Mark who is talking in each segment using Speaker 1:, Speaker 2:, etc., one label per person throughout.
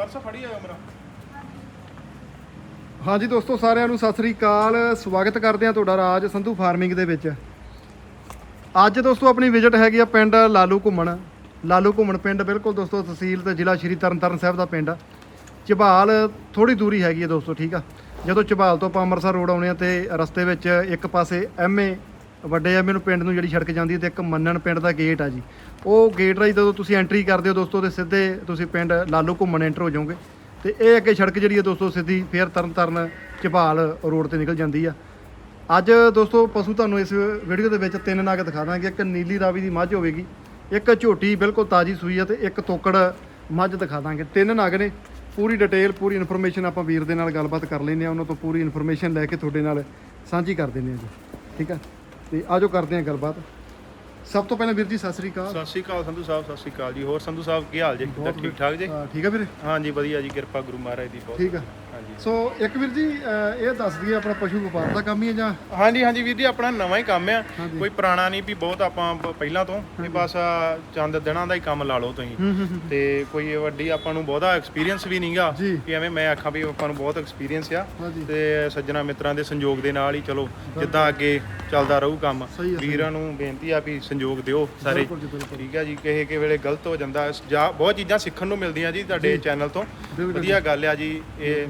Speaker 1: Purse ਫੜੀ ਆਇਓ ਮੇਰਾ
Speaker 2: ਹਾਂਜੀ ਦੋਸਤੋ, ਸਾਰਿਆਂ ਨੂੰ ਸਤਿ ਸ੍ਰੀ ਅਕਾਲ। ਸਵਾਗਤ ਕਰਦੇ ਹਾਂ ਤੁਹਾਡਾ ਰਾਜ ਸੰਧੂ ਫਾਰਮਿੰਗ ਦੇ ਵਿੱਚ। ਅੱਜ ਦੋਸਤੋ, ਆਪਣੀ ਵਿਜ਼ਿਟ ਹੈਗੀ ਆ ਪਿੰਡ ਲਾਲੂ ਘੁੰਮਣ। ਲਾਲੂ ਘੁੰਮਣ ਪਿੰਡ ਬਿਲਕੁਲ ਦੋਸਤੋ, ਤਹਿਸੀਲ ਤੇ ਜ਼ਿਲ੍ਹਾ ਸ਼੍ਰੀ ਤਰਨਤਾਰਨ ਸਾਹਿਬ ਦਾ ਪਿੰਡ ਆ। ਝਬਾਲ ਥੋੜੀ ਦੂਰੀ ਹੈਗੀ ਆ ਦੋਸਤੋ, ਠੀਕ ਆ? ਜਦੋਂ ਝਬਾਲ ਤੋਂ ਆਪਾਂ ਅੰਮ੍ਰਿਤਸਰ ਰੋਡ ਆਉਣੇ ਆ ਤੇ ਰਸਤੇ ਵਿੱਚ ਇੱਕ ਪਾਸੇ ਐਮਏ ਵੱਡੇ ਐਮਏ ਨੂੰ ਪਿੰਡ ਨੂੰ ਜਿਹੜੀ ਸੜਕ ਜਾਂਦੀ ਹੈ ਤੇ ਇੱਕ ਮੰਨਣ ਪਿੰਡ ਦਾ ਗੇਟ ਆ ਜੀ। ਉਹ ਗੇਟ ਰਾਹੀਂ ਜਦੋਂ ਤੁਸੀਂ ਐਂਟਰੀ ਕਰਦੇ ਹੋ ਦੋਸਤੋ, ਤੇ ਸਿੱਧੇ ਤੁਸੀਂ ਪਿੰਡ ਲਾਲੂ ਘੁੰਮਣ ਐਂਟਰ ਹੋ ਜਾਓਗੇ। ਤੇ ਇਹ ਅੱਗੇ ਸੜਕ ਜਿਹੜੀ ਹੈ ਦੋਸਤੋ, ਸਿੱਧੀ ਫੇਰ ਤਰਨਤਾਰਨ ਝਬਾਲ ਰੋਡ ਤੇ ਨਿਕਲ ਜਾਂਦੀ ਆ। ਅੱਜ ਦੋਸਤੋ, ਪਸ਼ੂ ਤੁਹਾਨੂੰ ਇਸ ਵੀਡੀਓ ਦੇ ਵਿੱਚ ਤਿੰਨ ਨਾਗ ਦਿਖਾ ਦਾਂਗੇ। ਇੱਕ ਨੀਲੀ ਰਾਵੀ ਦੀ ਮੱਝ ਹੋਵੇਗੀ, ਇੱਕ ਝੋਟੀ ਬਿਲਕੁਲ ਤਾਜੀ ਸੂਈ ਆ ਤੇ ਇੱਕ ਤੋਕੜ ਮੱਝ ਦਿਖਾ ਦਾਂਗੇ। ਤਿੰਨ ਨਾਗ ਨੇ, ਪੂਰੀ ਡਿਟੇਲ ਪੂਰੀ ਇਨਫੋਰਮੇਸ਼ਨ ਆਪਾਂ ਵੀਰ ਦੇ ਨਾਲ ਗੱਲਬਾਤ ਕਰ ਲੈਂਦੇ ਆ ਉਹਨਾਂ ਤੋਂ ਪੂਰੀ ਇਨਫੋਰਮੇਸ਼ਨ ਲੈ ਕੇ ਤੁਹਾਡੇ ਨਾਲ ਸਾਂਝੀ ਕਰ ਦਿੰਦੇ ਆ ਜੀ। ਠੀਕ ਆ? ਤੇ ਆਜੋ ਕਰਦੇ ਆ ਗੱਲਬਾਤ। ਸਭ ਤੋਂ ਪਹਿਲਾਂ ਵੀਰ ਜੀ ਸਤਿ ਸ੍ਰੀ ਅਕਾਲ।
Speaker 1: ਸਤਿ ਸ਼੍ਰੀ ਅਕਾਲ ਸੰਧੂ ਸਾਹਿਬ ਸਤਿ ਸ਼੍ਰੀ ਅਕਾਲ ਜੀ। ਹੋਰ ਸੰਧੂ ਸਾਹਿਬ ਕੀ ਹਾਲ ਜੀ? ਕਿੱਦਾਂ ਠੀਕ ਠਾਕ ਜੀ?
Speaker 2: ਹਾਂ, ਠੀਕ ਆ ਵੀਰੇ?
Speaker 1: ਹਾਂਜੀ ਵਧੀਆ ਜੀ ਕਿਰਪਾ ਗੁਰੂ ਮਹਾਰਾਜ ਦੀ ਬਹੁਤ।
Speaker 2: ਠੀਕ ਆ।
Speaker 1: ਹਾਂਜੀ।
Speaker 2: ਸੋ ਇੱਕ ਵੀਰ ਜੀ ਇਹ ਦੱਸ ਦਈਏ ਆਪਣਾ ਪਸ਼ੂ ਵਪਾਰ ਦਾ ਕੰਮ ਹੀ ਹੈ ਜਾਂ?
Speaker 1: ਹਾਂਜੀ ਹਾਂਜੀ ਵੀਰ ਜੀ ਆਪਣਾ ਨਵਾਂ ਹੀ ਕੰਮ ਆ।
Speaker 2: ਹਾਂਜੀ।
Speaker 1: ਕੋਈ ਪੁਰਾਣਾ ਨਹੀਂ ਵੀ ਬਹੁਤ ਆਪਾਂ ਪਹਿਲਾਂ ਤੋਂ। ਇਹ ਬਸ ਚੰਦ ਦਿਨਾਂ ਦਾ ਹੀ ਕੰਮ ਲਾ ਲਓ ਤੁਸੀਂ। ਤੇ ਕੋਈ ਵੱਡੀ ਆਪਾਂ ਨੂੰ ਬਹੁਤਾ ਐਕਸਪੀਰੀਅੰਸ ਵੀ ਨਹੀਂਗਾ
Speaker 2: ਜੀ।
Speaker 1: ਕਿ ਐਵੇਂ ਮੈਂ ਆਖਾਂ ਵੀ ਆਪਾਂ ਨੂੰ ਬਹੁਤ ਐਕਸਪੀਰੀਅੰਸ ਆ।
Speaker 2: ਹਾਂਜੀ।
Speaker 1: ਤੇ ਸੱਜਣਾ ਮਿੱਤਰਾਂ ਦੇ ਸੰਯੋਗ ਦੇ ਨਾਲ ਹੀ ਚਲੋ ਜਿੱਦਾਂ ਅੱਗੇ ਚੱਲਦਾ ਰਹੂ ਕੰਮ।
Speaker 2: ਸਹੀ ਆ, ਸਹੀ ਆ।
Speaker 1: ਵੀਰਾਂ ਨੂੰ ਬੇਨਤੀ ਆ ਵੀ ਸੰਯੋਗ ਦਿਓ ਸਾਰੇ।
Speaker 2: ਬਿਲਕੁਲ ਜੀ ਬਿਲਕੁਲ।
Speaker 1: ਠੀਕ ਹੈ ਜੀ ਕਿਸੇ ਕਿਸੇ ਵੇਲੇ ਗਲਤ ਹੋ ਜਾਂਦਾ ਹੈ। ਜਾਂ ਬਹੁਤ ਚੀਜ਼ਾਂ ਸਿੱਖਣ ਨੂੰ ਮਿਲਦੀਆਂ ਜੀ ਤੁਹਾਡੇ ਚੈਨਲ ਤੋਂ।
Speaker 2: ਬਿਲਕੁਲ।
Speaker 1: ਵਧੀਆ ਗੱਲ ਆ ਜੀ ਇਹ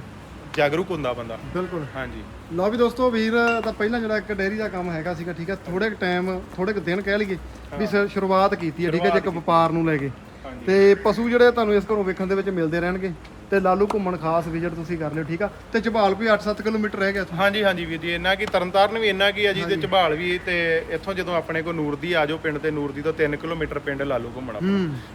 Speaker 1: ਜਾਗਰੂਕ ਹੁੰਦਾ ਬੰਦਾ।
Speaker 2: ਬਿਲਕੁਲ।
Speaker 1: ਹਾਂਜੀ।
Speaker 2: ਲਓ ਵੀ ਦੋਸਤੋ ਵੀਰ ਦਾ ਪਹਿਲਾਂ ਜਿਹੜਾ ਇੱਕ ਡੇਅਰੀ ਦਾ ਕੰਮ ਹੈਗਾ ਸੀਗਾ ਠੀਕ ਹੈ ਥੋੜੇ ਕੁ ਟਾਈਮ ਥੋੜੇ ਕੁ ਦਿਨ ਕਹਿ ਲਈਏ ਵੀ ਸ- ਸ਼ੁਰੂਆਤ ਕੀਤੀ ਹੈ ਠੀਕ ਹੈ ਜੀ ਇੱਕ ਵਪਾਰ ਨੂੰ ਲੈ ਕੇ। ਤੇ ਪਸ਼ੂ ਜਿਹੜੇ ਤੁਹਾਨੂੰ ਇਸ ਘਰੋਂ ਵੇਖਣ ਦੇ ਵਿੱਚ ਮਿਲਦੇ ਰਹਿਣਗੇ। ਤੇ ਲਾਲੂ ਘੁੰਮਣ ਖਾਸ ਵਿਜ਼ਿਟ ਤੁਸੀਂ ਕਰ ਲਿਓ ਠੀਕ ਆ? ਤੇ ਝਬਾਲ ਕੋਈ 8-7 ਕਿਲੋਮੀਟਰ ਰਹਿ ਗਿਆ।
Speaker 1: ਹਾਂਜੀ ਹਾਂਜੀ ਵੀਰ ਜੀ ਇੰਨਾ ਕੀ ਤਰਨਤਾਰਨ ਵੀ ਇੰਨਾ ਕੀ ਆ ਜੀ ਤੇ ਝਬਾਲ ਵੀ ਤੇ ਇੱਥੋਂ ਜਦੋਂ ਆਪਣੇ ਕੋ ਨੂਰਦੀ ਆ ਜਾਓ ਪਿੰਡ ਤੇ ਨੂਰਦੀ ਤੋਂ 3 ਕਿਲੋਮੀਟਰ ਪਿੰਡ ਲਾਲੂ ਘੁੰਮਣਾ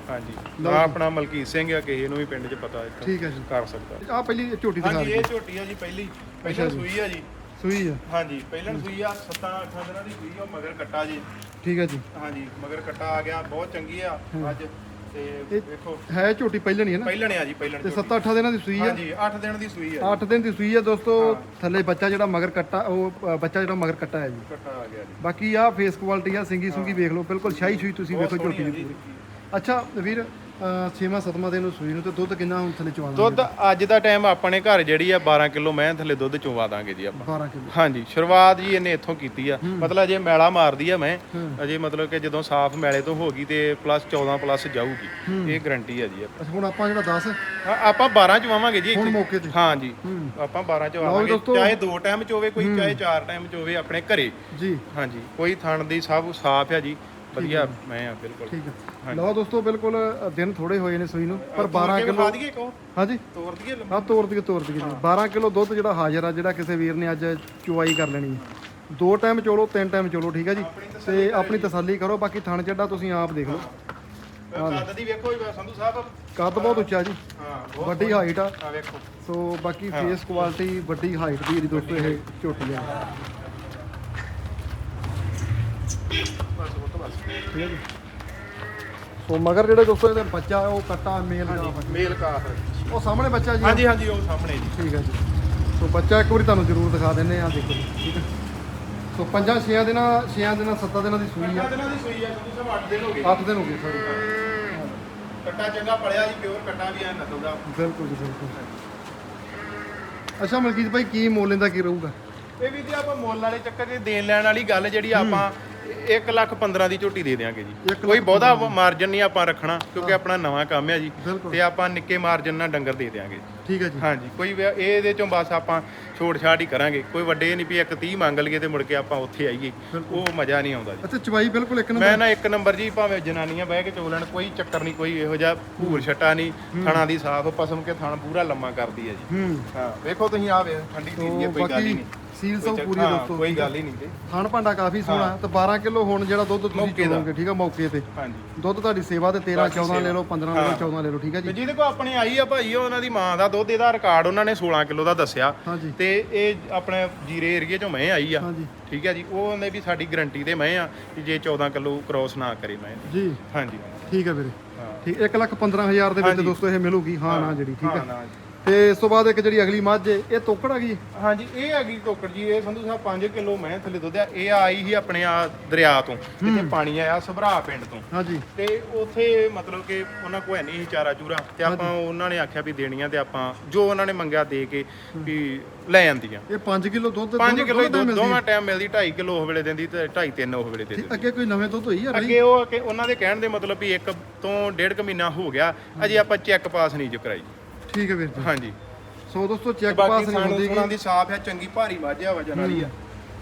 Speaker 1: ਹਾਂਜੀ। ਆ ਆਪਣਾ ਮਲਕੀਤ ਸਿੰਘ ਆ ਕਿਸੇ ਨੂੰ ਵੀ ਪਿੰਡ 'ਚ ਪਤਾ ਇੱਥੋਂ
Speaker 2: ਠੀਕ ਹੈ ਜੀ।
Speaker 1: ਕਰ ਸਕਦਾ।
Speaker 2: ਆ ਪਹਿਲੀ ਝੋਟੀ ਦਿਖਾ
Speaker 1: ਹਾਂਜੀ ਇਹ ਝੋਟੀ ਆ ਜੀ ਪਹਿਲੀ। ਪਹਿਲਾਂ ਸੂਈ ਆ ਜੀ।
Speaker 2: ਸੂਈ ਆ।
Speaker 1: ਹਾਂਜੀ ਪਹਿਲਾਂ ਸੂਈ ਆ 7-8 ਦਿਨਾਂ ਦੀ ਸੂਈ ਆ ਮਗਰ ਕੱਟਾ ਜੀ।
Speaker 2: ਠੀਕ ਹੈ ਜੀ।
Speaker 1: ਹਾਂਜੀ ਮਗਰ ਕੱਟਾ ਆ ਗਿਆ ਬਹੁਤ ਚੰਗੀ ਆ। ਅੱਜ ਤੇ ਵੇਖੋ।
Speaker 2: ਹੈ ਝੋਟੀ ਪਹਿਲਣੀ ਹੈ ਨਾ?
Speaker 1: ਪਹਿਲਣ ਆ ਜੀ ਪਹਿਲਣ
Speaker 2: ਤੇ
Speaker 1: ਝੋਟੀ।
Speaker 2: 7-8 ਦਿਨਾਂ ਦੀ ਸੂਈ ਆ
Speaker 1: ਹਾਂਜੀ 8 ਦਿਨ ਦੀ ਸੂਈ ਆ
Speaker 2: 8 ਦਿਨ ਦੀ ਸੂਈ ਆ ਦੋਸਤੋ ਥੱਲੇ ਬੱਚਾ ਜਿਹੜਾ ਮਗਰ ਕੱਟਾ ਉਹ ਅ, ਬੱਚਾ ਜਿਹੜਾ ਮਗਰ ਕੱਟਾ ਹੈ ਜੀ।
Speaker 1: ਕੱਟਾ ਆ ਗਿਆ ਜੀ।
Speaker 2: ਬਾਕੀ ਆ ਫੇਸ ਕੁਆਲਿਟੀ ਆ ਸਿੰਗੀ ਸੁੰਗੀ ਵੇਖ ਲਓ ਬਿਲਕੁਲ ਸ਼ਾਹੀ ਸ਼ੂਈ ਤੁਸੀਂ ਵੇਖੋ ਝੋਟੀ ਦੀ ਪੂਰੀ। ਅੱਛਾ ਵੀਰ 6ਵਾਂ 7ਵਾਂ ਦਿਨ ਨੂੰ ਸੂਈ ਨੂੰ ਤੇ ਦੁੱਧ ਕਿੰਨਾ ਹੁਣ ਥੱਲੇ ਚਵਾਉਣਾ
Speaker 1: ਦੁੱਧ ਅੱਜ ਦਾ ਟਾਈਮ ਆਪਣੇ ਘਰ ਜਿਹੜੀ ਆ 12 ਕਿਲੋ ਮੈਂ ਥੱਲੇ ਦੁੱਧ ਚੋਵਾ ਦਾਂਗੇ ਜੀ ਆਪਾਂ।
Speaker 2: 12 ਕਿਲੋ।
Speaker 1: ਹਾਂਜੀ ਸ਼ੁਰੂਆਤ ਜੀ ਇਹਨੇ ਇੱਥੋਂ ਕੀਤੀ ਆ। ਮਤਲਬ ਜੇ ਮੈਲਾ ਮਾਰਦੀ ਆ ਮੈਂ। ਅਜੇ ਮਤਲਬ ਕਿ ਜਦੋਂ ਸਾਫ਼ ਮੈਲੇ ਤੋਂ ਹੋ ਗਈ ਤੇ ਪਲੱਸ 14 ਪਲੱਸ ਜਾਊਗੀ। ਇਹ ਗਰੰਟੀ ਆ ਜੀ ਆਪਾਂ।
Speaker 2: ਅੱਛਾ ਹੁਣ ਆਪਾਂ ਜਿਹੜਾ 10
Speaker 1: ਹਾਂ, ਆਪਾਂ 12 ਚਵਾਵਾਂਗੇ ਜੀ
Speaker 2: ਹੁਣ ਮੌਕੇ ਤੇ।
Speaker 1: ਆਪਾਂ 12
Speaker 2: ਲਓ
Speaker 1: ਚਵਾਵਾਂਗੇ। ਚਾਹੇ ਦੋ ਟਾਈਮ ਚ ਹੋਵੇ ਕੋਈ ਚਾਹੇ ਚਾਰ ਟਾਈਮ ਚ ਹੋਵੇ ਆਪਣੇ ਘਰੇ।
Speaker 2: ਜੀ।
Speaker 1: ਹਾਂਜੀ ਕੋਈ ਥਣ ਦੀ ਸਭ ਸਾਫ਼ ਆ ਜੀ। ਵਧੀਆ ਮੈਂ ਆ ਬਿਲਕੁਲ।
Speaker 2: ਠੀਕ ਹੈ ਲਓ ਦੋਸਤੋ ਬਿਲਕੁਲ ਅ, ਦਿਨ ਥੋੜੇ ਹੋਏ ਨੇ ਸੂਈ ਨੂੰ ਪਰ 12 ਕਿਲੋ
Speaker 1: ਖਾ ਦਈਏ ਕੋ
Speaker 2: ਹਾਂਜੀ।
Speaker 1: ਤੋੜ ਦਈਏ
Speaker 2: ਆ ਤੋੜ ਦਈਏ ਤੋੜ ਦਈਏ। ਜੀ 12 ਕਿਲੋ ਦੁੱਧ ਜਿਹੜਾ ਹਾਜ਼ਰ ਆ ਜਿਹੜਾ ਕਿਸੇ ਵੀਰ ਨੇ ਅੱਜ ਚੁਆਈ ਕਰ ਲੈਣੀ ਹੈ ਦੋ ਟਾਈਮ ਚੋਲੋ ਤਿੰਨ ਟਾਈਮ ਚੋਲੋ ਠੀਕ ਹੈ ਜੀ? ਤੇ ਆਪਣੀ ਤਸੱਲੀ ਕਰੋ ਬਾਕੀ ਥਣ ਚੱਡਾ ਤੁਸੀਂ ਆਪ ਦੇਖ ਲਓ।
Speaker 1: ਕੱਦ ਦੀ ਵੇਖੋ ਜੀ ਸੰਧੂ ਸਾਹਿਬ।
Speaker 2: ਕੱਦ ਬਹੁਤ ਉੱਚਾ ਜੀ।
Speaker 1: ਹਾਂ ਬਹੁਤ
Speaker 2: ਵੱਡੀ ਹਾਈਟ ਆ।
Speaker 1: ਆ ਵੇਖੋ।
Speaker 2: ਸੋ ਬਾਕੀ ਫੇਸ ਕੁਆਲਿਟੀ ਵੱਡੀ ਹਾਈਟ ਦੀ ਜਿਹੜੀ ਦੋਸਤੋ ਇਹ ਝੋਟੀ ਆ।
Speaker 1: ਬਸ ਉਹ ਬਸ
Speaker 2: ਠੀਕ ਹੈ ਜੀ ਸੋ ਮਗਰ ਜਿਹੜੇ ਦੋਸਤੋ ਇਹਦੇ ਬੱਚਾ ਉਹ ਕੱਟਾ ਮੇਲ ਦਾ
Speaker 1: ਮੇਲ ਕਾਫ
Speaker 2: ਉਹ ਸਾਹਮਣੇ ਬੱਚਾ ਜੀ।
Speaker 1: ਹਾਂਜੀ ਹਾਂਜੀ ਉਹ ਸਾਹਮਣੇ ਜੀ।
Speaker 2: ਠੀਕ ਹੈ ਜੀ। ਸੋ ਬੱਚਾ ਇੱਕ ਵਾਰੀ ਤੁਹਾਨੂੰ ਜ਼ਰੂਰ ਦਿਖਾ ਦਿੰਨੇ ਆ ਦੇਖੋ ਜੀ, ਠੀਕ ਹੈ। ਸੋ ਪੰਜਾਂ ਛੇਆਂ ਦਿਨਾਂ ਛੇਆਂ ਦਿਨਾਂ ਸੱਤਾਂ ਦਿਨਾਂ ਦੀ ਸੂਈ ਆ।
Speaker 1: ਦਿਨਾਂ ਦੀ ਸੂਈ ਆ ਸੰਧੂ ਸਾਹਿਬ 8 ਦਿਨ ਹੋ ਗਏ।
Speaker 2: 8 ਦਿਨ ਹੋ ਗਏ ਸੌਰੀ
Speaker 1: ਕੱਟਾ ਚੰਗਾ ਪੜਿਆ ਜੀ ਪਿਓਰ ਕੱਟਾ ਵੀ ਐ ਨਸਲ ਦਾ
Speaker 2: ਬਿਲਕੁਲ ਜੀ ਬਿਲਕੁਲ। ਅੱਛਾ ਮਲਕੀਤ ਭਾਈ ਕੀ ਮੁੱਲ ਇਹਦਾ ਕੀ ਰਹੂਗਾ?
Speaker 1: ਇਹ ਵੀ ਜੀ ਆਪਾਂ ਮੁੱਲ ਵਾਲੇ ਚੱਕਰ 'ਚ ਦੇਣ ਲੈਣ ਵਾਲੀ ਗੱਲ ਜਿਹੜੀ ਆਪਾਂ 1 ਲੱਖ 15 ਦੀ ਝੋਟੀ ਦੇ ਦਿਆਂਗੇ ਜੀ। ਕੋਈ ਬਹੁਤਾ ਮਾਰਜਨ ਨਹੀਂ ਆਪਾਂ ਰੱਖਣਾ ਕਿਉਂਕਿ ਆਪਣਾ ਨਵਾਂ ਕੰਮ ਹੈ ਜੀ। ਤੇ ਆਪਾਂ ਨਿੱਕੇ ਮਾਰਜਨ ਨਾਲ ਡੰਗਰ ਦੇ ਦਿਆਂਗੇ।
Speaker 2: ਠੀਕ ਹੈ ਜੀ।
Speaker 1: ਹਾਂਜੀ ਕੋਈ ਇਹਦੇ ਚੋਂ ਬਸ ਆਪਾਂ ਛੋੜ ਛਾੜ ਹੀ ਕਰਾਂਗੇ। ਕੋਈ ਵੱਡੇ ਨਹੀਂ ਵੀ ਇੱਕ 30 ਮੰਗ ਲਈਏ ਤੇ ਮੁੜ ਕੇ ਆਪਾਂ ਉੱਥੇ ਆਈਏ। ਉਹ ਮਜ਼ਾ ਨਹੀਂ ਆਉਂਦਾ ਜੀ।
Speaker 2: ਅੱਛਾ ਚਵਾਈ ਬਿਲਕੁਲ ਇੱਕ ਨੰਬਰ?
Speaker 1: ਮੈਂ ਨਾ ਇੱਕ ਨੰਬਰ ਜੀ ਭਾਵੇਂ ਜਨਾਨੀਆਂ ਬਹਿ ਕੇ ਚੋਲਣ ਕੋਈ ਚੱਕਰ ਨਹੀਂ ਕੋਈ ਇਹੋ ਜਿਹਾ ਭੂਰ ਛੱਟਾ ਨਹੀਂ। ਥਣਾ ਦੀ ਸਾਫ਼ ਪਸਮ ਕੇ ਥਣ ਪੂਰਾ ਲੰਮਾ ਕਰਦੀ ਹੈ ਜੀ।
Speaker 2: ਹੂੰ।
Speaker 1: ਵੇਖੋ ਤੁਸੀਂ ਆ ਵੇ ਠੰਡੀ ਦੀ ਕੋਈ ਗੱਲ ਨਹੀਂ।
Speaker 2: ਸੀਲ ਸਭ ਪੂਰੀ
Speaker 1: ਹਾਂ,
Speaker 2: ਦੋਸਤੋ
Speaker 1: ਕੋਈ ਗੱਲ ਹੀ ਨਹੀਂ ਜੀ।
Speaker 2: ਖਾਣ ਭਾਂਡਾ ਕਾਫੀ ਸੋਹਣਾ ਤੇ 12 ਕਿਲੋ ਹੁਣ ਜਿਹੜਾ ਦੁੱਧ ਤੁਸੀਂ। ਚੋਣਗੇ ਠੀਕ ਆ ਮੌਕੇ ਤੇ।
Speaker 1: ਹਾਂਜੀ।
Speaker 2: ਦੁੱਧ ਤੁਹਾਡੀ ਸੇਵਾ ਤੇ 13 14 ਲੈ ਲਓ 15 ਲੈ ਲਓ 14 ਲੈ ਲਓ ਠੀਕ ਹੈ
Speaker 1: ਤੇ
Speaker 2: ਜੀ
Speaker 1: ਜਿਹਦੇ ਕੋ ਆਪਣੇ ਆਈ ਆ ਭਾਈ ਉਹ ਉਹਨਾਂ ਦੀ ਮਾਂ ਦਾ ਦੁੱਧ ਇਹਦਾ ਰਿਕਾਰਡ ਉਹਨਾਂ ਨੇ 16 ਕਿਲੋ ਦਾ ਦੱਸਿਆ। ਤੇ ਇਹ ਆਪਣੇ ਜੀਰੇ ਏਰੀਏ ਚੋਂ ਮੈਂ ਆਈ ਆ। ਠੀਕ ਹੈ ਜੀ ਉਹ ਉਹਨੇ ਵੀ ਸਾਡੀ ਗਰੰਟੀ ਤੇ ਮੈਂ ਆ ਕਿ ਜੇ 14 ਕਿਲੋ ਕ੍ਰੋਸ ਨਾ ਕਰੇ ਮੈਂ।
Speaker 2: ਜੀ।
Speaker 1: ਹਾਂਜੀ।
Speaker 2: ਠੀਕ ਹੈ ਵੀਰੇ।
Speaker 1: ਹਾਂ।
Speaker 2: ਠੀਕ 1 ਲੱਖ 15000 ਦੇ ਵਿੱਚ। ਦੋਸਤੋ ਇਹ ਮਿਲੂਗੀ। ਹਾਂ ਨਾ ਜਿਹੜੀ ਠੀਕ
Speaker 1: ਹਾਂ,
Speaker 2: ਹੈ ਤੇ ਇਸ ਤੋਂ ਬਾਅਦ ਇੱਕ ਜਿਹੜੀ ਅਗਲੀ ਮੱਝ ਏ, ਇਹ ਤੋਕੜ ਆ ਗਈ?
Speaker 1: ਹਾਂਜੀ ਇਹ ਹੈਗੀ ਟੋਕਰ ਜੀ ਇਹ ਸੰਧੂ ਸਾਹਿਬ 5 ਕਿਲੋ ਮੈਂ ਥੱਲੇ ਦੁੱਧ ਆ ਇਹ ਆਈ ਸੀ ਆਪਣੇ ਆ ਦਰਿਆ ਤੋਂ ਜਿੱਥੇ ਪਾਣੀ ਆਇਆ ਸਭਰਾ ਪਿੰਡ ਤੋਂ।
Speaker 2: ਹਾਂਜੀ।
Speaker 1: ਤੇ ਉਥੇ ਮਤਲਬ ਕਿ ਉਹਨਾਂ ਕੋਲ ਹੈ ਨਹੀਂ ਸੀ ਚਾਰਾ ਚੂਰਾ ਤੇ ਆਪਾਂ ਉਹਨਾਂ ਨੇ ਆਖਿਆ ਵੀ ਦੇਣੀਆਂ ਤੇ ਆਪਾਂ ਜੋ ਉਹਨਾਂ ਨੇ ਮੰਗਿਆ ਦੇ ਕੇ ਵੀ ਲੈ ਜਾਂਦੀਆਂ
Speaker 2: ਇਹ 5 ਕਿਲੋ ਦੁੱਧ
Speaker 1: 5
Speaker 2: ਦੁੱਧ-
Speaker 1: ਕਿਲੋ
Speaker 2: ਮਿਲਦੀ
Speaker 1: ਦੋਵਾਂ ਟਾਈਮ ਮਿਲਦੀ 2.5 ਕਿਲੋ ਉਹ ਵੇਲੇ ਦਿੰਦੀ ਤੇ 2.5 3 ਉਹ ਵੇਲੇ ਦੇ ਦਿੰਦੀ।
Speaker 2: ਅੱਗੇ ਕੋਈ ਨਵੇਂ ਦੁੱਧ ਹੋਈ ਆ ਰਹੀ?
Speaker 1: ਅੱਗੇ ਉਹ ਕਿ ਉਹਨਾਂ ਦੇ ਕਹਿਣ ਦੇ ਮਤਲਬ ਵੀ ਇੱਕ ਤੋਂ ਡੇਢ ਕੁ ਮਹੀਨਾ ਹੋ ਗਿਆ ਅਜੇ ਆਪਾਂ ਚੈੱਕ ਪਾਸ ਨਹੀਂ ਜੋ ਕਰਾਈ।
Speaker 2: ਠੀਕ ਹੈ ਵੀਰ ਜੀ।
Speaker 1: ਹਾਂਜੀ।
Speaker 2: ਸੋ ਦੋਸਤੋ ਚੈੱਕ
Speaker 1: ਬਾਕੀ
Speaker 2: ਪਾਸ ਨਹੀਂ
Speaker 1: ਸਾਨੂੰ
Speaker 2: ਹੁੰਦੀ
Speaker 1: ਸੁਣਾਂ ਦੀ ਸਾਫ਼ ਹੈ ਚੰਗੀ ਭਾਰੀ ਵਾਜਿਆ ਵਜਨ ਵਾਲੀ ਆ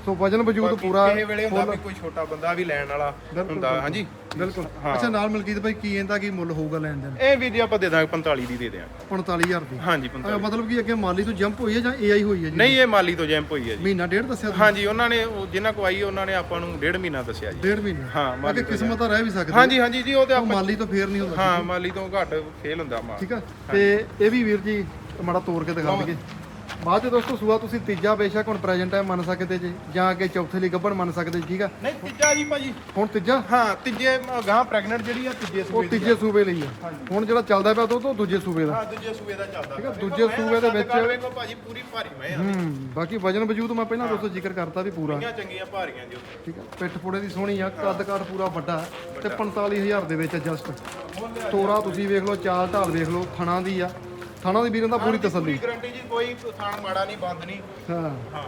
Speaker 2: ਸੋ ਵਜਨ ਵਜੂਦ
Speaker 1: ਬਾਕੀ
Speaker 2: ਪੂਰਾ
Speaker 1: ਕਿਸੇ ਵੇਲੇ ਹੁੰਦਾ ਵੀ ਕੋਈ ਛੋਟਾ ਬੰਦਾ ਵੀ ਲੈਣ ਵਾਲਾ
Speaker 2: ਬਿਲਕੁਲ,
Speaker 1: ਹੁੰਦਾ ਹਾਂਜੀ?
Speaker 2: ਬਿਲਕੁਲ।
Speaker 1: ਹਾਂ।
Speaker 2: ਅੱਛਾ ਨਾਲ ਮਲਕੀਤ ਭਾਈ ਕੀ ਇਹਦਾ ਕੀ ਮੁੱਲ ਹੋਊਗਾ ਲੈਣ ਦੇਣ?
Speaker 1: ਇਹ ਵੀ ਜੀ ਆਪਾਂ ਦੇ ਦਾਂਗੇ 45 ਦੀ ਦੇ ਦਿਆਂਗੇ।
Speaker 2: 45000 ਦੀ।
Speaker 1: ਹਾਂਜੀ
Speaker 2: ਅਹ
Speaker 1: 45
Speaker 2: ਮਤਲਬ ਕਿ ਅੱਗੇ ਮਾਲੀ ਤੋਂ ਜੰਪ ਹੋਈ ਹੈ ਜਾਂ ਏਆਈ ਹੋਈ ਹੈ ਜੀ?
Speaker 1: ਨਹੀਂ ਇਹ ਮਾਲੀ ਤੋਂ ਜੈਂਪ ਹੋਈ ਹੈ ਜੀ।
Speaker 2: ਮਹੀਨਾ ਡੇਢ ਦੱਸਿਆ ਤੁਸੀਂ?
Speaker 1: ਹਾਂਜੀ ਉਹਨਾਂ ਨੇ ਉਹ ਜਿਨ੍ਹਾਂ ਕੋ ਆਈ ਉਹਨਾਂ ਨੇ ਆਪਾਂ ਨੂੰ ਡੇਢ ਮਹੀਨਾ ਦੱਸਿਆ ਜੀ।
Speaker 2: ਡੇਢ ਮਹੀਨਾ?
Speaker 1: ਹਾਂ ਮਾਲੀ
Speaker 2: ਅੱਗੇ
Speaker 1: ਤੋਂ
Speaker 2: ਕਿਸਮਤ ਤਾਂ ਰਹਿ ਵੀ ਸਕਦੀ
Speaker 1: ਹਾਂਜੀ ਹਾਂਜੀ ਜੀ ਉਹ ਤੇ
Speaker 2: ਉਹ
Speaker 1: ਆਪਾਂ
Speaker 2: ਮਾਲੀ ਤੋਂ ਫੇਰ ਨਹੀਂ ਹੁੰਦਾ
Speaker 1: ਹਾਂ ਮਾਲੀ ਤੋਂ ਘੱਟ ਫੇਲ ਹੁੰਦਾ ਮਾਲ।
Speaker 2: ਠੀਕ ਆ ਤੇ ਇਹ ਵੀ ਵੀਰ ਜੀ ਮਾੜਾ ਤੋੜ ਕੇ ਦਿਖਾ ਦਈਏ। ਬਾਅਦ ਚ ਦੋਸਤੋ ਸੂਆ ਤੁਸੀਂ ਤੀਜਾ ਬੇਸ਼ੱਕ ਹੁਣ ਪ੍ਰੈਜ਼ੈਂਟ ਟਾਈਮ ਮੰਨ ਸਕਦੇ ਜੀ ਜਾਂ ਅੱਗੇ ਚੌਥੇ ਲਈ ਗੱਭਣ ਮੰਨ ਸਕਦੇ ਜੀ ਠੀਕ ਆ?
Speaker 1: ਨਹੀਂ ਤੀਜਾ ਜੀ ਭਾਜੀ।
Speaker 2: ਹੁਣ ਤੀਜਾ?
Speaker 1: ਹਾਂ ਤੀਜੇ ਗਾਂ ਪ੍ਰੈਗਨੈਂਟ ਜਿਹੜੀ ਆ ਤੀਜੇ
Speaker 2: ਉਹ
Speaker 1: ਸੂਬੇ ਦੀ
Speaker 2: ਤੀਜੇ ਸੂਬੇ ਲਈ ਆ। ਹੁਣ ਜਿਹੜਾ ਚੱਲਦਾ ਪਿਆ ਉਹ ਤੋਂ ਦੂਜੇ ਸੂਬੇ ਦਾ।
Speaker 1: ਹਾਂ ਦੂਜੇ ਸੂਬੇ ਦਾ ਚੱਲਦਾ
Speaker 2: ਠੀਕ ਆ, ਦੂਜੇ ਸੂਬੇ ਦੇ ਵਿੱਚ-
Speaker 1: ਵੇਖੋ ਭਾਜੀ ਪੂਰੀ ਭਾਰੀ ਮੈਂ ਆ।
Speaker 2: ਹੂੰ ਬਾਕੀ ਵਜਨ ਵਜੂਦ ਮੈਂ ਪਹਿਲਾਂ ਦੋਸਤੋ ਜ਼ਿਕਰ ਕਰਤਾ ਵੀ ਪੂਰਾ।
Speaker 1: ਚੰਗੀਆਂ ਚੰਗੀਆਂ ਭਾਰੀਆਂ ਜੀ ਉੱਥੇ।
Speaker 2: ਠੀਕ ਆ ਪਿੱਠ ਪੁੜੇ ਦੀ ਸੋਹਣੀ ਆ ਕੱਦ ਕਾਠ ਪੂਰਾ ਵੱਡਾ ਤੇ 45000 ਦੇ ਵਿੱਚ ਜਸਟ ਤੋਰਾ ਤੁਸੀਂ ਵੇਖ ਲਓ ਚਾਲ ਢਾਲ ਵੇਖ ਲਓ ਥਣਾ ਦੀ ਆ। ਥਣਾ ਦੀ ਵੀਰਾਂ ਦਾ ਪੂਰੀ ਤਸੱਲੀ।
Speaker 1: ਗਾਰੰਟੀ ਜੀ ਕੋਈ ਥਾਣ ਮਾੜਾ ਨਹੀਂ ਬੰਦ ਨਹੀਂ।
Speaker 2: ਹਾਂ।
Speaker 1: ਹਾਂ।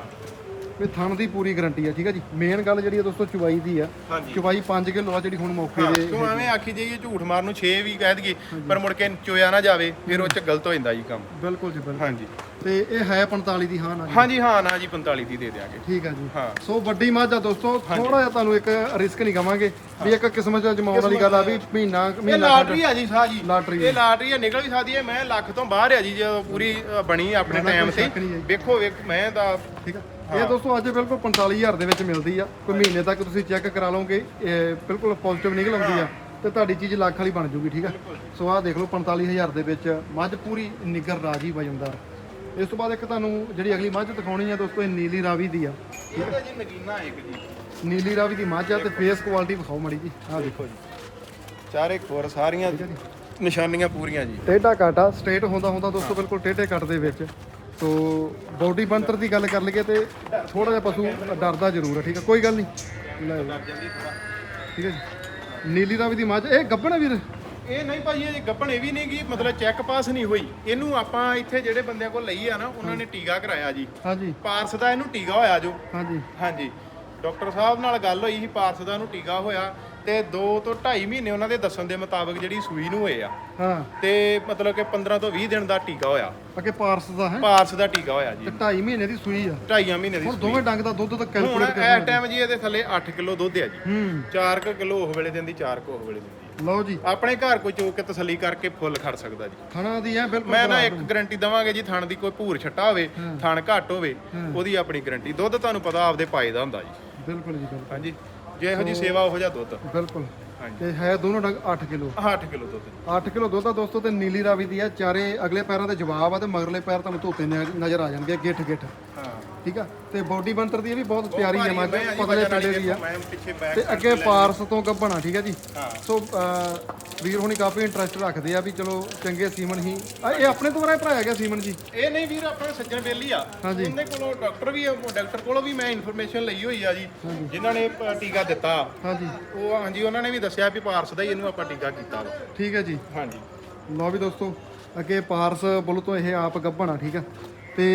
Speaker 2: ਵੀ ਥਣ ਦੀ ਪੂਰੀ ਗਾਰੰਟੀ ਆ ਠੀਕ ਆ ਜੀ? ਮੇਨ ਗੱਲ ਜਿਹੜੀ ਆ ਦੋਸਤੋ ਚੁਵਾਈ ਦੀ ਆ।
Speaker 1: ਹਾਂਜੀ।
Speaker 2: ਚੁਵਾਈ 5 ਕਿਲੋ ਆ ਜਿਹੜੀ ਹੁਣ ਮੌਕੇ ਦੇ
Speaker 1: ਕਿਉਂ ਐਵੇਂ ਆਖੀ ਜਾਈਏ ਝੂਠ ਮਾਰਨ ਨੂੰ 6 ਵੀ ਕਹਿ ਦਈਏ ਪਰ ਮੁੜ ਕੇ ਚੋਇਆ ਨਾ ਜਾਵੇ ਫਿਰ ਉਹ ਚ ਗਲਤ ਹੋ ਜਾਂਦਾ ਜੀ ਕੰਮ।
Speaker 2: ਬਿਲਕੁਲ ਜੀ ਬਿਲਕੁਲ।
Speaker 1: ਹਾਂਜੀ।
Speaker 2: ਤੇ ਇਹ ਹੈ 45 ਦੀ ਹਾਂ ਨਾ ਜੀ?
Speaker 1: ਹਾਂਜੀ ਹਾਂ ਨਾ ਜੀ 45 ਦੀ ਦੇ ਦਿਆਂਗੇ।
Speaker 2: ਠੀਕ ਆ ਜੀ।
Speaker 1: ਹਾਂ।
Speaker 2: ਸੋ ਵੱਡੀ ਮੱਝ ਆ ਦੋਸਤੋ ਥੋੜਾ ਜਿਹਾ ਤੁਹਾਨੂੰ ਇੱਕ ਰਿਸਕ ਨਹੀਂ ਕਵਾਂਗੇ ਵੀ ਇੱਕ ਕਿਸਮ ਚ ਅਜਮਾਉਣ ਵਾਲੀ ਗੱਲ ਆ ਵੀ ਮਹੀਨਾ
Speaker 1: ਇਹ
Speaker 2: ਮਹੀਨਾ
Speaker 1: ਲਾਟਰੀ ਆ ਜੀ ਸਾਹ ਜੀ
Speaker 2: ਲਾਟਰੀ
Speaker 1: ਇਹ ਲਾਟਰੀ ਆ ਨਿਕਲ ਵੀ ਸਕਦੀ ਹੈ ਮੈਂ ਲੱਖ ਤੋਂ ਬਾਹਰ ਆ ਜੀ ਜਦੋਂ ਪੂਰੀ ਅ, ਬਣੀ ਆਪਣੇ
Speaker 2: ਨਾ,
Speaker 1: ਟਾਈਮ ਤੇ।
Speaker 2: ਸ਼ੱਕ ਨਹੀਂ ਹੈ ਜੀ।
Speaker 1: ਵੇਖੋ ਵੇਖ ਮੈਂ ਦਾ
Speaker 2: ਠੀਕ ਆ। ਇਹ ਦੋਸਤੋ ਅੱਜ ਬਿਲਕੁਲ 45000 ਦੇ ਵਿੱਚ ਮਿਲਦੀ ਆ। ਕੋਈ ਮਹੀਨੇ ਤੱਕ ਤੁਸੀਂ ਚੈੱਕ ਕਰਾ ਲਓਗੇ ਇਹ ਬਿਲਕੁਲ ਪੋਜ਼ਿਟਿਵ ਨਿਕਲ ਆਉਂਦੀ ਆ ਤੇ ਤੁਹਾਡੀ ਚੀਜ਼ ਲੱਖ ਵਾਲੀ ਬਣ ਜੂਗੀ ਠੀਕ ਆ? ਸੋ ਆਹ ਦੇਖ ਲਓ 45000 ਦੇ ਵਿੱਚ ਮੱਝ ਪੂਰੀ ਨਿਗਰ ਰਾਜੀ ਵਜਨਦਾਰ। ਇਸ ਤੋਂ ਬਾਅਦ ਇੱਕ ਤੁਹਾਨੂੰ ਜਿਹੜੀ ਅਗਲੀ ਮੱਝ ਦਿਖਾਉਣੀ ਆ ਦੋਸਤੋ ਇਹ ਨੀਲੀ ਰਾਵੀ ਦੀ ਆ
Speaker 1: ਇਹ ਤਾਂ ਜੀ ਨਗੀਨਾ ਇੱਕ ਜੀ।
Speaker 2: ਨੀਲੀ ਰਾਵੀ ਦੀ ਮੱਝ ਆ ਤੇ ਫੇਸ ਕੁਆਲਿਟੀ ਵਿਖਾਓ ਮੜੀ ਜੀ। ਆਹ ਦੇਖੋ
Speaker 1: ਦੇਖੋ ਜੀ। ਚਾਰੇ ਖੋਰ ਸਾਰੀਆਂ ਨਿਸ਼ਾਨੀਆਂ ਪੂਰੀਆਂ ਜੀ।
Speaker 2: ਟੇਢਾ ਕਾਟਾ ਸਟ੍ਰੇਟ ਹੁੰਦਾ ਹੁੰਦਾ ਦੋਸਤੋ ਬਿਲਕੁਲ ਟੇਢੇ ਕੱਟ ਦੇ ਵਿੱਚ। ਸੋ ਬਾਡੀ ਬੰਤਰ ਦੀ ਗੱਲ ਕਰ ਲਈਏ ਤੇ ਥੋੜਾ ਜਿਹਾ ਪਸ਼ੂ ਡਰਦਾ ਜ਼ਰੂਰ ਹੈ ਠੀਕ ਹੈ? ਕੋਈ ਗੱਲ ਨਹੀਂ। ਲੈ ਲਓ। ਠੀਕ ਹੈ ਜੀ। ਨੀਲੀ ਰਾਵੀ ਦੀ ਮੱਝ ਇਹ ਗੱਬਣ ਹੈ ਵੀਰ?
Speaker 1: ਇਹ ਨਹੀਂ ਭਾਜੀ ਇਹ ਗੱਪਣ ਇਹ ਵੀ ਨਹੀਂ ਗੀ ਮਤਲਬ ਚੈੱਕ ਪਾਸ ਨਹੀਂ ਹੋਈ। ਇਹਨੂੰ ਆਪਾਂ ਇੱਥੇ ਜਿਹੜੇ ਬੰਦਿਆਂ ਕੋਲ ਲਈ ਆ ਨਾ ਉਹਨਾਂ ਨੇ ਟੀਕਾ ਕਰਾਇਆ ਜੀ।
Speaker 2: ਹਾਂਜੀ।
Speaker 1: ਪਾਰਸ ਦਾ ਇਹਨੂੰ ਟੀਕਾ ਹੋਇਆ ਜੋ।
Speaker 2: ਹਾਂਜੀ।
Speaker 1: ਹਾਂਜੀ। ਡਾਕਟਰ ਸਾਹਿਬ ਨਾਲ ਗੱਲ ਹੋਈ ਸੀ ਪਾਰਸ ਦਾ ਨੂੰ ਟੀਕਾ ਹੋਇਆ। ਤੇ 2 ਤੋਂ 2.5 ਮਹੀਨੇ ਉਹਨਾਂ ਦੇ ਦੱਸਣ ਦੇ ਮੁਤਾਬਕ ਜਿਹੜੀ ਸੂਈ ਨੂੰ ਹੋਏ ਆ।
Speaker 2: ਹਾਂ।
Speaker 1: ਤੇ ਮਤਲਬ ਕਿ 15 ਤੋਂ 20 ਦਿਨ ਦਾ ਟੀਕਾ ਹੋਇਆ।
Speaker 2: ਅੱਗੇ ਪਾਰਸ ਦਾ ਹੈ?
Speaker 1: ਪਾਰਸ ਦਾ ਟੀਕਾ ਹੋਇਆ ਜੀ।
Speaker 2: ਤੇ 2.5 ਮਹੀਨੇ ਦੀ ਸੂਈ ਆ।
Speaker 1: 2.5 ਮਹੀਨੇ ਦੀ
Speaker 2: ਹੁਣ ਦੋਵੇਂ ਡੰਗ ਦਾ ਦੁੱਧ ਤਾਂ
Speaker 1: ਹੁਣ
Speaker 2: ਕੈਲਕੂਲੇਟ
Speaker 1: ਇਸ
Speaker 2: ਕਰਨਾ
Speaker 1: ਟਾਈਮ ਜੀ ਇਹਦੇ ਥੱਲੇ 8 ਕਿਲੋ ਦੁੱਧ ਆ ਜੀ।
Speaker 2: ਹੂੰ।
Speaker 1: 4 ਕਿਲੋ ਉਹ ਵੇਲੇ ਦਿੰਦੀ 4 ਕੋ ਉਹ ਵੇਲੇ ਦਿੰਦੀ।
Speaker 2: ਲਓ ਜੀ।
Speaker 1: ਆਪਣੇ ਘਰ ਕੋਈ ਚੋਕ ਕੇ ਤਸੱਲੀ ਕਰਕੇ ਫੁੱਲ ਖੜ ਸਕਦਾ ਜੀ।
Speaker 2: ਥਣਾ ਦੀ ਹੈ ਬਿਲਕੁਲ
Speaker 1: ਮੈਂ ਨਾ ਇੱਕ ਗਾਰੰਟੀ ਦਵਾਂਗੇ ਜੀ ਥਣ ਦੀ ਕੋਈ ਭੂਰ ਛੱਟਾ ਹੋਵੇ ਥਣ ਘੱਟ ਹੋਵੇ ਉਹਦੀ ਆਪਣੀ ਗਾਰੰਟੀ ਦੁੱਧ ਤੁਹਾਨੂੰ ਪਤਾ ਆਪਦੇ ਪਾਏ ਦਾ ਹੁੰਦਾ ਜੀ।
Speaker 2: ਬਿਲਕੁਲ ਜੀ ਬਿਲਕੁਲ।
Speaker 1: ਹਾਂਜੀ। ਜੇ ਇਹੋ ਜੀ ਸੇਵਾ ਉਹੋ ਜਿਹਾ ਦੁੱਧ।
Speaker 2: ਬਿਲਕੁਲ।
Speaker 1: ਹਾਂਜੀ।
Speaker 2: ਤੇ ਹੈ ਦੋਨੋਂ ਡੰਗ 8 ਕਿਲੋ।
Speaker 1: 8 ਕਿਲੋ ਦੁੱਧ।
Speaker 2: 8 ਕਿਲੋ ਦੁੱਧ ਆ ਦੋਸਤੋ ਤੇ ਨੀਲੀ ਰਾਵੀ ਦੀ ਆ। ਚਾਰੇ ਅਗਲੇ ਪੈਰਾਂ ਦੇ ਜਵਾਬ ਆ ਤੇ ਮਗਰਲੇ ਪੈਰ ਤੁਹਾਨੂੰ ਧੋਤੇ ਨ- ਨਜ਼ਰ ਆ ਜਾਣਗੇ ਗਿੱਠ ਗਿੱਠ
Speaker 1: ਹਾਂ।
Speaker 2: ਠੀਕ ਆ? ਤੇ ਬਾਡੀ ਬੰਤਰ ਦੀ ਇਹ ਵੀ ਬਹੁਤ ਪਿਆਰੀ ਆ ਮੱਝ ਪਤਲੇ ਪਿੰਡੇ ਦੀ ਆ।
Speaker 1: ਮੈਂ ਪਿੱਛੇ ਬੈਕ
Speaker 2: ਤੇ ਅੱਗੇ ਪਾਰਸ ਤੋਂ ਗੱਭਣਾ ਠੀਕ ਆ ਜੀ?
Speaker 1: ਹਾਂ।
Speaker 2: ਸੋ ਵੀਰ ਹੁਣੀ ਕਾਫੀ ਇੰਟਰਸਟ ਰੱਖਦੇ ਆ ਵੀ ਚਲੋ ਚੰਗੇ ਸੀਮਨ ਹੀ। ਆ, ਇਹ ਆਪਣੇ ਤੋਂ ਵਰਾ ਭਰਾਇਆ ਗਿਆ ਸੀਮਨ ਜੀ?
Speaker 1: ਇਹ ਨਹੀਂ ਵੀਰ ਆਪਣੇ ਸੱਜਣ ਬੇਲੀ ਆ। ਉਹਦੇ ਕੋਲੋਂ ਡਾਕਟਰ ਵੀ ਆ, ਡਾਕਟਰ ਕੋਲੋਂ ਵੀ ਮੈਂ ਇਨਫੋਰਮੇਸ਼ਨ ਲਈ ਹੋਈ ਆ ਜੀ। ਜਿਨ੍ਹਾਂ ਨੇ ਟੀਕਾ ਦਿੱਤਾ।
Speaker 2: ਹਾਂਜੀ।
Speaker 1: ਉਹ ਹਾਂਜੀ ਉਹਨਾਂ ਨੇ ਵੀ ਦੱਸਿਆ ਵੀ ਪਾਰਸ ਦਾ ਹੀ ਇਹਨੂੰ ਆਪਾਂ ਟੀਕਾ ਕੀਤਾ।
Speaker 2: ਠੀਕ ਹੈ ਜੀ।
Speaker 1: ਹਾਂਜੀ।
Speaker 2: ਲਓ ਵੀ ਦੋਸਤੋ ਅੱਗੇ ਪਾਰਸ ਬੁੱਲ ਤੋਂ ਇਹ ਆਪ ਗੱਭਣਾ ਠੀਕ ਆ? ਤੇ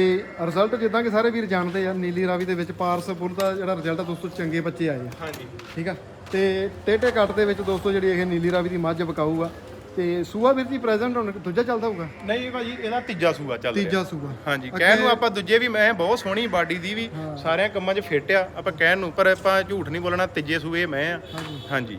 Speaker 2: ਰਿਜ਼ਲਟ ਜਿੱਦਾਂ ਕਿ ਸਾਰੇ ਵੀਰ ਜਾਣਦੇ ਆ ਨੀਲੀ ਰਾਵੀ ਦੇ ਵਿੱਚ ਪਾਰਸ ਬੁੱਲ ਦਾ ਜਿਹੜਾ ਰਿਜ਼ਲਟ ਆ ਦੋਸਤੋ ਚੰਗੇ ਬੱਚੇ ਆਏ ਆ।
Speaker 1: ਹਾਂਜੀ।
Speaker 2: ਠੀਕ ਆ? ਤੇ ਟੇਟੇ ਕੱਟ ਦੇ ਵਿੱਚ ਦੋਸਤੋ ਜਿਹੜੀ ਇਹ ਨੀਲੀ ਰਾਵੀ ਦੀ ਮੱਝ ਵਿਕਾਊ ਆ ਤੇ ਸੂਆ ਵੀਰ ਜੀ ਪ੍ਰੈਜ਼ੈਂਟ ਹੁਣ ਦੂਜਾ ਚੱਲਦਾ ਹੋਊਗਾ?
Speaker 1: ਨਹੀਂ ਭਾਜੀ ਇਹਦਾ ਤੀਜਾ ਸੂਆ ਚੱਲ ਰਿਹਾ।
Speaker 2: ਤੀਜਾ ਸੂਆ।
Speaker 1: ਹਾਂਜੀ ਕਹਿਣ ਨੂੰ ਆਪਾਂ ਦੂਜੇ ਵੀ ਮੈਂ ਬਹੁਤ ਸੋਹਣੀ ਬਾਡੀ ਦੀ ਵੀ ਸਾਰਿਆਂ ਕੰਮਾਂ 'ਚ ਫਿੱਟ ਆ। ਆਪਾਂ ਕਹਿਣ ਨੂੰ ਪਰ ਆਪਾਂ ਝੂਠ ਨਹੀਂ ਬੋਲਣਾ ਤੀਜੇ ਸੂਏ ਮੈਂ ਆ।
Speaker 2: ਹਾਂਜੀ।
Speaker 1: ਹਾਂਜੀ।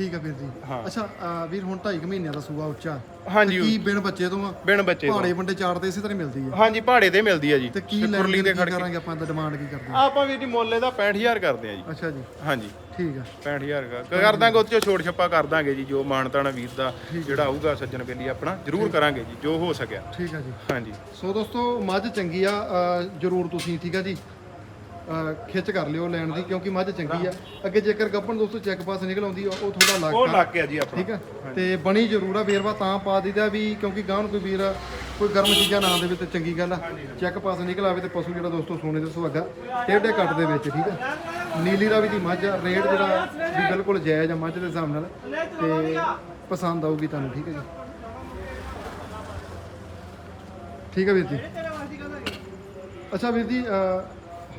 Speaker 2: ਠੀਕ ਆ ਵੀਰ ਜੀ।
Speaker 1: ਹਾਂ।
Speaker 2: ਅੱਛਾ ਅਹ ਵੀਰ ਹੁਣ 2.5 ਮਹੀਨਿਆਂ ਦਾ ਸੂਆ ਉੱਚਾ।
Speaker 1: ਹਾਂਜੀ
Speaker 2: ਕੀ ਬਿਨ ਬੱਚੇ ਤੋਂ ਆ?
Speaker 1: ਬਿਨ ਬੱਚੇ ਤੋਂ।
Speaker 2: ਪਹਾੜੇ ਬੰਡੇ ਚਾੜਦੇ ਇਸੇ ਤਰ੍ਹਾਂ ਹੀ ਮਿਲਦੀ ਆ?
Speaker 1: ਹਾਂਜੀ ਪਹਾੜੇ ਤੇ ਮਿਲਦੀ ਆ ਜੀ।
Speaker 2: ਤੇ ਕੀ ਲੈਣ
Speaker 1: ਕੁਰਲੀ
Speaker 2: ਦੇ
Speaker 1: ਤੇ ਖੜ ਕੇ।
Speaker 2: ਕਰਾਂਗੇ ਆਪਾਂ? ਦਾ ਡਿਮਾਂਡ ਕੀ ਕਰਦੇ ਆ?
Speaker 1: ਆਪਾਂ ਵੀ ਜੀ ਮੁੱਲ ਇਹਦਾ 65000 ਕਰਦੇ ਆ ਜੀ।
Speaker 2: ਅੱਛਾ ਜੀ।
Speaker 1: ਹਾਂਜੀ।
Speaker 2: ਠੀਕ ਆ।
Speaker 1: 65000 ਕਰ ਕਰ ਦਾਂਗੇ ਉਹ 'ਚੋਂ ਛੋਟ ਛੱਪਾ ਕਰ ਦਾਂਗੇ ਜੀ। ਜੋ ਮਾਨਤਾਣਾ ਵੀਰ ਦਾ ਜਿਹੜਾ ਆਊਗਾ ਸੱਜਣ ਬੇਲੀ ਆਪਣਾ ਜ਼ਰੂਰ ਕਰਾਂਗੇ ਜੀ ਜੋ ਹੋ ਸਕਿਆ।
Speaker 2: ਠੀਕ ਆ ਜੀ।
Speaker 1: ਹਾਂਜੀ।
Speaker 2: ਸੋ ਦੋਸਤੋ ਮੱਝ ਚੰਗੀ ਆ ਅਹ ਜ਼ਰੂਰ ਤੁਸੀਂ ਠੀਕ ਆ ਜੀ। ਖਿੱਚ ਕਰ ਲਿਓ ਲੈਣ ਦੀ ਕਿਉਂਕਿ ਮੱਝ ਚੰਗੀ ਆ। ਅੱਗੇ ਜੇਕਰ ਗੱਪਣ ਦੋਸਤੋ ਚੈੱਕ ਪਾਸ ਨਿਕਲ ਆਉਂਦੀ ਆ, ਉਹ ਥੋੜਾ
Speaker 1: ਉਹ
Speaker 2: ਲੱਗ
Speaker 1: ਗਿਆ ਜੀ ਆਪਣਾ।
Speaker 2: ਠੀਕ ਆ? ਤੇ ਬਣੀ ਜ਼ਰੂਰ ਆ ਵੇਰਵਾ ਤਾਂ ਪਾ ਦਿੱਤਾ ਵੀ ਕਿਉਂਕਿ ਗਾਂ ਨੂੰ ਕੋਈ ਵੀਰ ਕੋਈ ਗਰਮ ਚੀਜ਼ਾਂ ਨਾ ਦੇਵੇ ਤੇ ਚੰਗੀ ਗੱਲ ਆ। ਚੈੱਕ ਪਾਸ ਨਿਕਲ ਆਵੇ ਤੇ ਪਸ਼ੂ ਜਿਹੜਾ ਦੋਸਤੋ ਸੋਨੇ ਦੇ ਸੁਹਾਗਾ ਟੇਢੇ ਕੱਟ ਦੇ ਵਿੱਚ ਠੀਕ ਆ? ਨੀਲੀ ਰਾਵੀ ਦੀ ਮੱਝ ਆ ਰੇਟ ਜਿਹੜਾ ਵੀ ਬਿਲਕੁਲ ਜਾਇਜ਼ ਆ ਮੱਝ ਦੇ ਹਿਸਾਬ ਨਾਲ। ਤੇ ਪਸੰਦ ਆਊਗੀ ਤੁਹਾਨੂੰ ਠੀਕ ਹੈ ਜੀ? ਠੀਕ ਹੈ ਵੀਰ ਜੀ। ਅੱਛਾ ਵੀਰ ਜੀ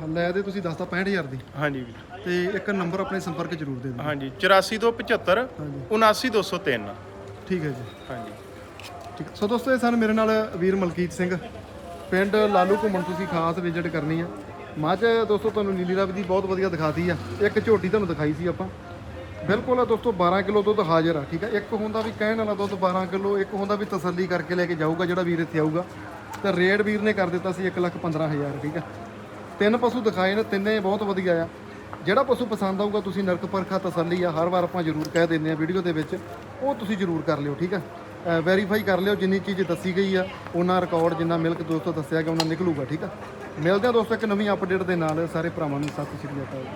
Speaker 2: ਲੈ ਦੇ ਤੁਸੀਂ ਦੱਸਤਾ 65000 ਦੀ।
Speaker 1: ਹਾਂਜੀ ਵੀਰ।
Speaker 2: ਤੇ ਇੱਕ ਨੰਬਰ ਆਪਣੇ ਸੰਪਰਕ ਜ਼ਰੂਰ ਦੇ ਦਿਓ।
Speaker 1: ਹਾਂਜੀ 84 ਤੋਂ 75
Speaker 2: ਹਾਂਜੀ।
Speaker 1: 79203
Speaker 2: ਠੀਕ ਹੈ ਜੀ।
Speaker 1: ਹਾਂਜੀ।
Speaker 2: ਠੀਕ। ਸੋ ਦੋਸਤੋ ਇਹ ਸਨ ਮੇਰੇ ਨਾਲ ਵੀਰ ਮਲਕੀਤ ਸਿੰਘ। ਪਿੰਡ ਲਾਲੂ ਘੁੰਮਣ ਤੁਸੀਂ ਖਾਸ ਵਿਜ਼ਿਟ ਕਰਨੀ ਆ। ਮੱਝ ਦੋਸਤੋ ਤੁਹਾਨੂੰ ਨੀਲੀ ਰਾਵੀ ਦੀ ਬਹੁਤ ਵਧੀਆ ਦਿਖਾਤੀ ਆ। ਇੱਕ ਝੋਟੀ ਤੁਹਾਨੂੰ ਦਿਖਾਈ ਸੀ ਆਪਾਂ। ਬਿਲਕੁਲ ਆ ਦੋਸਤੋ 12 ਕਿਲੋ ਦੁੱਧ ਹਾਜ਼ਰ ਆ ਠੀਕ ਆ। ਇੱਕ ਹੁੰਦਾ ਵੀ ਕਹਿਣ ਵਾਲਾ ਦੁੱਧ 12 ਕਿਲੋ ਇੱਕ ਹੁੰਦਾ ਵੀ ਤਸੱਲੀ ਕਰਕੇ ਲੈ ਕੇ ਜਾਊਗਾ ਜਿਹੜਾ ਵੀਰ ਇੱਥੇ ਆਊਗਾ। ਤੇ ਰੇਟ ਵੀਰ ਨੇ ਕਰ ਦਿੱਤਾ ਸੀ 115000 ਠੀਕ ਆ। ਤਿੰਨ ਪਸ਼ੂ ਦਿਖਾਏ ਨੇ, ਤਿੰਨੇ ਬਹੁਤ ਵਧੀਆ ਆ। ਜਿਹੜਾ ਪਸ਼ੂ ਪਸੰਦ ਆਊਗਾ, ਤੁਸੀਂ ਨਰਕ ਪਰਖਾ ਤਸੱਲੀ ਆ, ਹਰ ਵਾਰ ਆਪਾਂ ਜ਼ਰੂਰ ਕਹਿ ਦਿੰਦੇ ਆ ਵੀਡੀਓ ਦੇ ਵਿੱਚ, ਉਹ ਤੁਸੀਂ ਜ਼ਰੂਰ ਕਰ ਲਿਓ, ਠੀਕ ਆ? ਵੈਰੀਫਾਈ ਕਰ ਲਿਓ, ਜਿੰਨੀ ਚੀਜ਼ ਦੱਸੀ ਗਈ ਆ, ਉਹਨਾਂ ਰਿਕਾਰਡ ਜਿੰਨਾ ਮਿਲਕ ਦੋਸਤੋ ਦੱਸਿਆ ਗਿਆ, ਉਹਨਾਂ ਨਿਕਲੂਗਾ, ਠੀਕ ਆ? ਮਿਲਦੇ ਆ ਦੋਸਤੋ ਇੱਕ ਨਵੀਂ ਅਪਡੇਟ ਦੇ ਨਾਲ, ਸਾਰੇ ਭਰਾਵਾਂ ਨੂੰ ਸਤਿ ਸ਼੍ਰੀ ਅਕਾਲ।